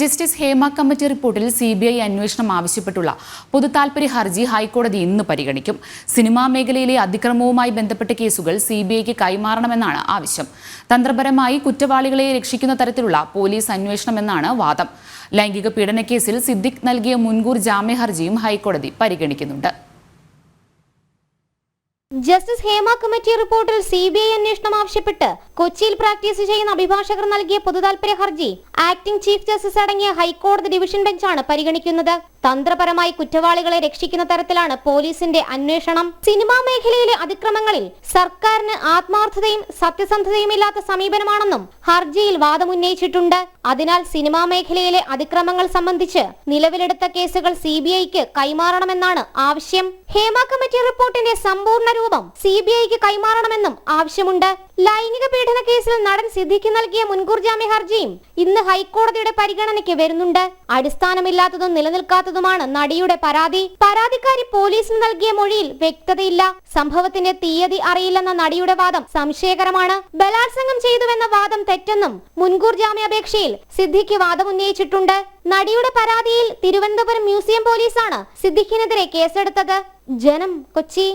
Justice Hema committee റിപ്പോർട്ടിൽ C B I അന്വേഷണം ആവശ്യപ്പെട്ടുള്ള പൊതുതാൽപര്യ ഹർജി ഹൈക്കോടതി ഇന്ന് പരിഗണിക്കും. സിനിമാ മേഖലയിലെ അതിക്രമവുമായി ബന്ധപ്പെട്ട കേസുകൾ സി ബി ഐക്ക് കൈമാറണമെന്നാണ് ആവശ്യം. തന്ത്രപരമായി കുറ്റവാളികളെ രക്ഷിക്കുന്ന തരത്തിലുള്ള പോലീസ് അന്വേഷണമെന്നാണ് വാദം. ലൈംഗിക പീഡനക്കേസിൽ സിദ്ദിഖ് നൽകിയ മുൻകൂർ ജാമ്യ ഹർജിയും ഹൈക്കോടതി പരിഗണിക്കുന്നുണ്ട്. ജസ്റ്റിസ് ഹേമ കമ്മിറ്റി റിപ്പോർട്ടിൽ സി ബി ഐ അന്വേഷണം ആവശ്യപ്പെട്ട് കൊച്ചിയിൽ പ്രാക്ടീസ് ചെയ്യുന്ന അഭിഭാഷകർ നൽകിയ പൊതുതാൽപര്യ ഹർജി ആക്ടിംഗ് ചീഫ് ജസ്റ്റിസ് അടങ്ങിയ ഹൈക്കോടതി ഡിവിഷൻ ബെഞ്ചാണ് പരിഗണിക്കുന്നത്. തന്ത്രപരമായി കുറ്റവാളികളെ രക്ഷിക്കുന്ന തരത്തിലാണ് പോലീസിന്റെ അന്വേഷണം. സിനിമാ മേഖലയിലെ അതിക്രമങ്ങളിൽ സർക്കാരിന് ആത്മാർത്ഥതയും സത്യസന്ധതയും ഇല്ലാത്ത സമീപനമാണെന്നും ഹർജിയിൽ വാദമുന്നയിച്ചിട്ടുണ്ട് അതിനാൽ സിനിമാ മേഖലയിലെ അതിക്രമങ്ങൾ സംബന്ധിച്ച് നിലവിലെടുത്ത കേസുകൾ സി ബി ഐക്ക് കൈമാറണമെന്നാണ് ആവശ്യം. ഹേമ കമ്മിറ്റി റിപ്പോർട്ടിന്റെ സമ്പൂർണ രൂപം സി ബി ഐക്ക് കൈമാറണമെന്നും ആവശ്യമുണ്ട്. ലൈംഗിക പീഡന കേസിൽ നടൻ സിദ്ദിഖ് നൽകിയ മുൻകൂർ ജാമ്യ ഹർജിയും ഇന്ന് ഹൈക്കോടതിയുടെ പരിഗണനയ്ക്ക് വരുന്നുണ്ട്. അടിസ്ഥാനമില്ലാത്തതും നിലനിൽക്കാത്തതുമാണ് നടിയുടെ പരാതി. പരാതിക്കാരി പോലീസിന് നൽകിയ മൊഴിയിൽ വ്യക്തതയില്ല. സംഭവത്തിന്റെ തീയതി അറിയില്ലെന്ന നടിയുടെ വാദം സംശയകരമാണ്. ബലാത്സംഗം ചെയ്തുവെന്ന വാദം തെറ്റെന്നും മുൻകൂർ ജാമ്യാപേക്ഷയിൽ സിദ്ദിഖ് വാദമുന്നയിച്ചിട്ടുണ്ട് നടിയുടെ പരാതിയിൽ തിരുവനന്തപുരം മ്യൂസിയം പോലീസാണ് സിദ്ദിഖിനെതിരെ കേസെടുത്തത്. ജനം കൊച്ചി.